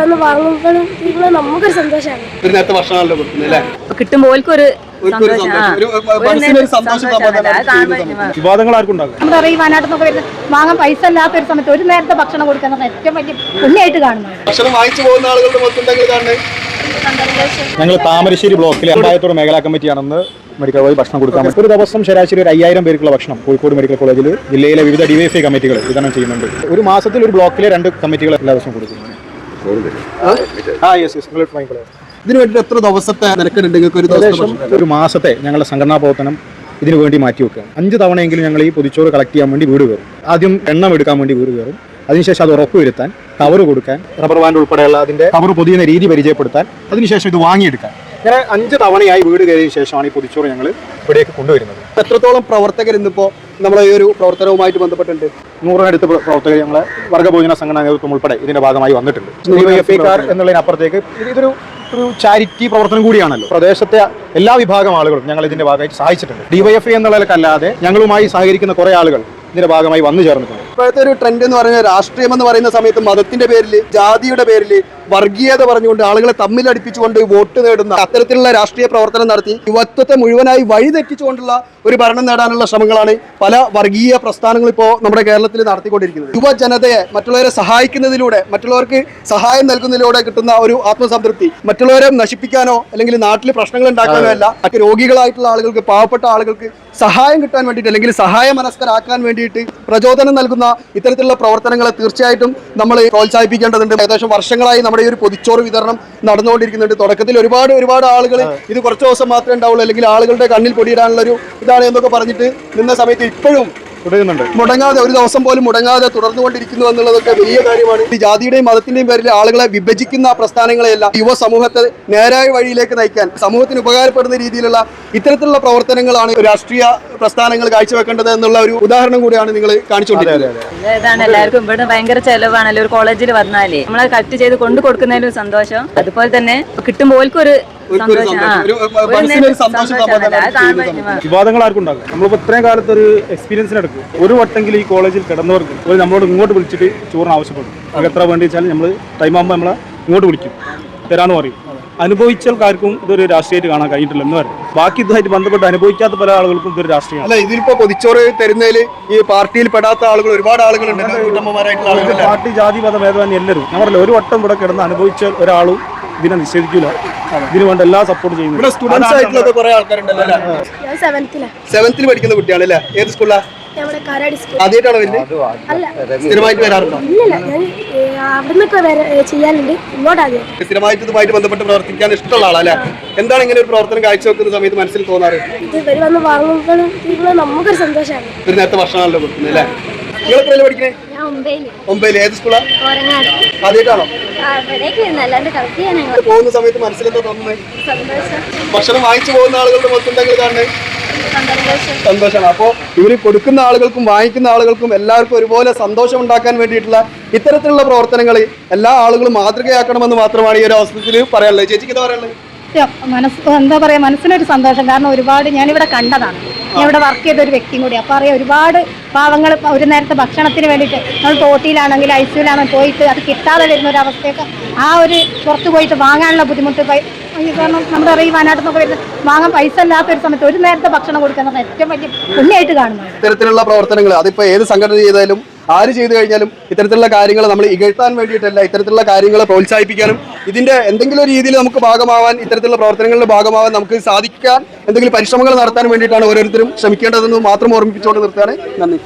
വന്ന് വാങ്ങുമ്പോഴും നമുക്കൊരു സന്തോഷമാണ്. ഒരു നേരത്തെ ഭക്ഷണമല്ലോ കൊടുക്കുന്നത് അല്ലേ കിട്ടുമ്പോൾ ഒരു വിവാദങ്ങൾ ആർക്കും നമ്മുടെ ഈ വയനാട്ടിൽ നിന്നൊക്കെ വരുന്നത് വാങ്ങാൻ പൈസ ഇല്ലാത്ത ഒരു സമയത്ത് ഒരു നേരത്തെ ഭക്ഷണം കൊടുക്കുന്നത് ഏറ്റവും വലിയ പുണ്യമായിട്ട് കാണുന്നത്. ഭക്ഷണം വാങ്ങിച്ചു പോകുന്ന ആളുകളുടെ ഞങ്ങൾ താമരശ്ശേരി ബ്ലോക്കിലെ അമ്പായത്തോട് മേഖലാ കമ്മിറ്റിയാണെന്ന് മെഡിക്കൽ കോളേജ് ഭക്ഷണം കൊടുക്കാൻ പറ്റും. ഒരു ദിവസം ശരാശരി ഒരു അയ്യായിരം പേർക്കുള്ള ഭക്ഷണം കോഴിക്കോട് മെഡിക്കൽ കോളേജിൽ ജില്ലയിലെ വിവിധ ഡിവൈഎഫ്ഐ കമ്മിറ്റികൾ വിതരണം ചെയ്യുന്നുണ്ട്. ഒരു മാസത്തിൽ ഒരു ബ്ലോക്കിലെ രണ്ട് കമ്മിറ്റികൾ എല്ലാ ദിവസവും കൊടുക്കുന്നു ആ? യെസ് യെസ് നിങ്ങൾ വാങ്ങിക്കോളൂ ഇതിന് വേണ്ടി എത്ര ദിവസത്തെ നിരക്കുണ്ട് നിങ്ങൾക്ക് ഒരു ദിവസം ഒരു മാസത്തെ ഞങ്ങളുടെ സംഘടനാ പ്രവർത്തനം ഇതിനു വേണ്ടി മാറ്റി വെക്കുകയാണ് അഞ്ച് തവണയെങ്കിലും ഞങ്ങൾ ഈ പൊതിച്ചോറ് കളക്ട് ചെയ്യാൻ വേണ്ടി വീട് കയറും. ആദ്യം എണ്ണം എടുക്കാൻ വേണ്ടി വീട് കയറും. അതിനുശേഷം അത് ഉറപ്പുവരുത്താൻ കവർ കൊടുക്കാൻ റബ്ബർ ബാൻഡ് ഉൾപ്പെടെയുള്ള അതിന്റെ കവർ പൊതിയുന്ന രീതി പരിചയപ്പെടുത്താൻ അതിനുശേഷം ഇത് വാങ്ങിയെടുക്കാൻ. ഇങ്ങനെ അഞ്ച് തവണയായി വീട് കയറിയ ശേഷമാണ് ഈ പൊതിച്ചോറ് ഞങ്ങൾ ഇവിടേക്ക് കൊണ്ടുവരുന്നത്. എത്രത്തോളം പ്രവർത്തകർ ഇന്നിപ്പോ നമ്മളെ ഈ ഒരു പ്രവർത്തനവുമായിട്ട് ബന്ധപ്പെട്ടിട്ടുണ്ട്. നൂറിനടുത്ത് പ്ര- പ്രവർത്തകർ ഞങ്ങളെ വർഗഭോജന സംഘടന നേതൃത്വം ഉൾപ്പെടെ ഇതിന്റെ ഭാഗമായി വന്നിട്ടുണ്ട്. എന്നുള്ളതിനപ്പുറത്തേക്ക് ഇത് ഇതൊരു ഒരു ചാരിറ്റി പ്രവർത്തനം കൂടിയാണല്ലോ. പ്രദേശത്തെ എല്ലാ വിഭാഗം ആളുകളും ഞങ്ങൾ ഇതിന്റെ ഭാഗമായിട്ട് സഹായിച്ചിട്ടുണ്ട്. ഡിവൈഎഫ്ഐ എന്നുള്ളതിലല്ലാതെ ഞങ്ങളുമായി സഹകരിക്കുന്ന കുറെ ആളുകൾ ഇതിന്റെ ഭാഗമായി വന്നു ചേർന്നിട്ടുണ്ട്. ഇപ്പോഴത്തെ ഒരു ട്രെൻഡ് എന്ന് പറഞ്ഞാൽ രാഷ്ട്രീയം എന്ന് പറയുന്ന സമയത്ത് മതത്തിന്റെ പേരിൽ ജാതിയുടെ പേരിൽ വർഗീയത പറഞ്ഞുകൊണ്ട് ആളുകളെ തമ്മിലടിപ്പിച്ചുകൊണ്ട് വോട്ട് നേടുന്ന അത്തരത്തിലുള്ള രാഷ്ട്രീയ പ്രവർത്തനം നടത്തി യുവത്വത്തെ മുഴുവനായി വഴിതെറ്റിച്ചുകൊണ്ടുള്ള ഒരു ഭരണം നേടാനുള്ള ശ്രമങ്ങളാണ് പല വർഗീയ പ്രസ്ഥാനങ്ങൾ ഇപ്പോൾ നമ്മുടെ കേരളത്തിൽ നടത്തിക്കൊണ്ടിരിക്കുന്നത്. യുവജനതയെ മറ്റുള്ളവരെ സഹായിക്കുന്നതിലൂടെ മറ്റുള്ളവർക്ക് സഹായം നൽകുന്നതിലൂടെ കിട്ടുന്ന ഒരു ആത്മസംതൃപ്തി മറ്റുള്ളവരെ നശിപ്പിക്കാനോ അല്ലെങ്കിൽ നാട്ടിൽ പ്രശ്നങ്ങൾ ഉണ്ടാക്കാനോ അല്ല മറ്റ് രോഗികളായിട്ടുള്ള ആളുകൾക്ക് പാവപ്പെട്ട ആളുകൾക്ക് സഹായം കിട്ടാൻ വേണ്ടിയിട്ട് അല്ലെങ്കിൽ സഹായ മനസ്കരാക്കാൻ വേണ്ടിയിട്ട് പ്രചോദനം നൽകുന്ന ഇത്തരത്തിലുള്ള പ്രവർത്തനങ്ങളെ തീർച്ചയായിട്ടും നമ്മൾ പ്രോത്സാഹിപ്പിക്കേണ്ടതുണ്ട്. ഏകദേശം വർഷങ്ങളായി നമ്മുടെ ഈ ഒരു പൊതിച്ചോറ് വിതരണം നടന്നുകൊണ്ടിരിക്കുന്നുണ്ട്. തുടക്കത്തിൽ ഒരുപാട് ഒരുപാട് ആളുകൾ ഇത് കുറച്ച് ദിവസം മാത്രമേ ഉണ്ടാവുള്ളൂ. അല്ലെങ്കിൽ ആളുകളുടെ കണ്ണിൽ പൊടിയിടാനുള്ള ഒരു ഇതാണ് എന്നൊക്കെ പറഞ്ഞിട്ട് നിന്ന സമയത്ത് ഇപ്പോഴും മുടങ്ങാതെ ഒരു ദിവസം പോലും മുടങ്ങാതെ തുടർന്നുകൊണ്ടിരിക്കുന്നു എന്നുള്ളതൊക്കെ വലിയ കാര്യമാണ്. ഈ ജാതിയുടെയും മതത്തിന്റെയും പേരിൽ ആളുകളെ വിഭജിക്കുന്ന പ്രസ്ഥാനങ്ങളെയെല്ലാം യുവ സമൂഹത്തെ നേരായ വഴിയിലേക്ക് നയിക്കാൻ സമൂഹത്തിന് ഉപകാരപ്പെടുന്ന രീതിയിലുള്ള ഇത്തരത്തിലുള്ള പ്രവർത്തനങ്ങളാണ് രാഷ്ട്രീയ പ്രസ്ഥാനങ്ങൾ കാഴ്ചവെക്കേണ്ടത് എന്നുള്ള ഒരു ഉദാഹരണം കൂടിയാണ് നിങ്ങൾ കാണിച്ചുകൊണ്ടിരിക്കുന്നത്. ഇത് ഇതാണ് എല്ലാവർക്കും ഇവിടെ ഭയങ്കര ചെലവാണല്ലോ ഒരു കോളേജിൽ വന്നാലേ. നമ്മളെ കട്ട് ചെയ്ത് കൊണ്ടു കൊടുക്കുന്നതിലും സന്തോഷം. അതുപോലെ തന്നെ കിട്ടുമ്പോൾ അത്. വിവാദങ്ങൾ ആർക്കും ഉണ്ടാകും നമ്മളിപ്പോ ഇത്രയും കാലത്ത് ഒരു എക്സ്പീരിയൻസിനെടുക്കും ഒരു വട്ടെങ്കിൽ ഈ കോളേജിൽ കിടന്നവർക്ക് ഒരു നമ്മളോട് ഇങ്ങോട്ട് വിളിച്ചിട്ട് ചോറിന് ആവശ്യപ്പെടും. നമുക്ക് എത്ര വേണ്ടി വെച്ചാൽ നമ്മൾ ടൈം ആകുമ്പോൾ നമ്മളെ ഇങ്ങോട്ട് വിളിക്കും. തരാന്ന് പറയും. അനുഭവിച്ചാൽക്കാർക്കും ഇതൊരു രാഷ്ട്രീയമായിട്ട് കാണാൻ കഴിഞ്ഞിട്ടില്ല എന്ന് പറയും. ബാക്കി ഇതുമായിട്ട് ബന്ധപ്പെട്ട് അനുഭവിക്കാത്ത പല ആളുകൾക്കും ഇതൊരു രാഷ്ട്രീയമാണ്. അല്ല ഇതിലിപ്പോ പൊതിച്ചോറ് തരുന്നതിൽ ഈ പാർട്ടിയിൽ പെടാത്ത ആളുകൾ ഒരുപാട് ആളുകളുണ്ട്. പാർട്ടി ജാതി മത ഭേദമന്യേ എല്ലാവരും. ഞാൻ പറഞ്ഞില്ല ഒരു വട്ടം ഇവിടെ കിടന്ന് അനുഭവിച്ച ഒരാളും ഇതിനെ നിഷേധിക്കില്ല ഇതിനു വേണ്ട എല്ലാ സപ്പോർട്ട് ചെയ്യുന്നുണ്ട് ചെയ്യുന്നു സ്റ്റുഡൻസ് ആയിട്ടുള്ള കുറെ ആൾക്കാരുണ്ടല്ലോ അല്ലേ? ഞാൻ സെവൻത്തിൽ പഠിക്കുന്ന ഏത് സ്കൂളാ നമ്മുടെ കാരാടി സ്കൂൾ ആദ്യമായിട്ടാണോ വരുന്നത് അല്ല. സ്ഥിരമായിട്ട് വരാറുണ്ടോ? ഇല്ലല്ല. ഞാൻ ചെയ്യാനുണ്ട് ഇങ്ങോട്ട് ആദ്യം. സ്ഥിരമായിട്ട് ഇതുമായിട്ട് ബന്ധപ്പെട്ട് പ്രവർത്തിക്കാൻ ഇഷ്ടമുള്ള ആളല്ലേ എന്താണ് ഇങ്ങനെ ഒരു പ്രവർത്തനം കാഴ്ചവെക്കുന്ന സമയത്ത് മനസ്സിൽ തോന്നാറ്? ഇത് ഇവർ വന്ന് വാങ്ങുമ്പോഴും നമുക്കൊരു സന്തോഷമാണ് ഒരു നേരത്തെ ഭക്ഷണമല്ലോ കൊടുക്കുന്നത് അല്ലേ? നിങ്ങൾ എത്രയല്ലേ പഠിക്കണേ? ഒമ്പതിൽ ഏത് സ്കൂളാ ആദ്യമായിട്ടാണോ പോകുന്ന സമയത്ത് മനസ്സിലെന്താ തോന്നുന്നത് ഭക്ഷണം വാങ്ങിച്ചു പോകുന്ന ആളുകളുടെ മൊത്തം എന്തെങ്കിലും കാണുന്നത് സന്തോഷം. സന്തോഷമാണ്. അപ്പോൾ ഇവർ കൊടുക്കുന്ന ആളുകൾക്കും വാങ്ങിക്കുന്ന ആളുകൾക്കും എല്ലാവർക്കും ഒരുപോലെ സന്തോഷം ഉണ്ടാക്കാൻ വേണ്ടിയിട്ടുള്ള ഇത്തരത്തിലുള്ള പ്രവർത്തനങ്ങൾ എല്ലാ ആളുകളും മാതൃകയാക്കണമെന്ന് മാത്രമാണ് ഈ ഒരു അവസരത്തിൽ പറയാനുള്ളത്. ചേച്ചിക്ക് എന്താ പറയാനുള്ളത്? മനസ്സ് എന്താ പറയാ മനസ്സിനൊരു സന്തോഷം. കാരണം ഒരുപാട് ഞാനിവിടെ കണ്ടതാണ്. ഞാൻ ഇവിടെ വർക്ക് ചെയ്ത ഒരു വ്യക്തിയും കൂടി. അപ്പോൾ അറിയാം ഒരുപാട് പാവങ്ങൾ ഒരു നേരത്തെ ഭക്ഷണത്തിന് വേണ്ടിയിട്ട് നമ്മൾ തോട്ടിയിലാണെങ്കിൽ ഐ സിയിലാണെങ്കിൽ പോയിട്ട് അത് കിട്ടാതെ വരുന്ന ഒരു അവസ്ഥയൊക്കെ ആ ഒരു പുറത്ത് പോയിട്ട് വാങ്ങാനുള്ള ബുദ്ധിമുട്ട് കാരണം നമ്മുടെ അറിയാം വയനാട്ടിൽ നിന്നൊക്കെ വരുന്നത് വാങ്ങാൻ പൈസ ഇല്ലാത്ത ഒരു സമയത്ത് ഒരു നേരത്തെ ഭക്ഷണം കൊടുക്കുന്നത് ഏറ്റവും വലിയ പുണ്യമായിട്ട് കാണുന്നത്. ഇത്തരത്തിലുള്ള പ്രവർത്തനങ്ങൾ അതിപ്പോൾ ഏത് സംഘടന ചെയ്താലും ആര് ചെയ്തു കഴിഞ്ഞാലും ഇത്തരത്തിലുള്ള കാര്യങ്ങൾ നമ്മൾ ഇകഴ്ത്താൻ വേണ്ടിയിട്ടല്ല ഇത്തരത്തിലുള്ള കാര്യങ്ങളെ പ്രോത്സാഹിപ്പിക്കാനും ഇതിന്റെ എന്തെങ്കിലും ഒരു രീതിയിൽ നമുക്ക് ഭാഗമാവാൻ ഇത്തരത്തിലുള്ള പ്രവർത്തനങ്ങളുടെ ഭാഗമാവാൻ നമുക്ക് സാധിക്കാൻ എന്തെങ്കിലും പരിശ്രമങ്ങൾ നടത്താൻ വേണ്ടിയിട്ടാണ് ഓരോരുത്തരും ശ്രമിക്കേണ്ടതെന്ന് മാത്രം ഓർമ്മിപ്പിച്ചുകൊണ്ട് നിർത്തുകയാണ്. നന്ദി.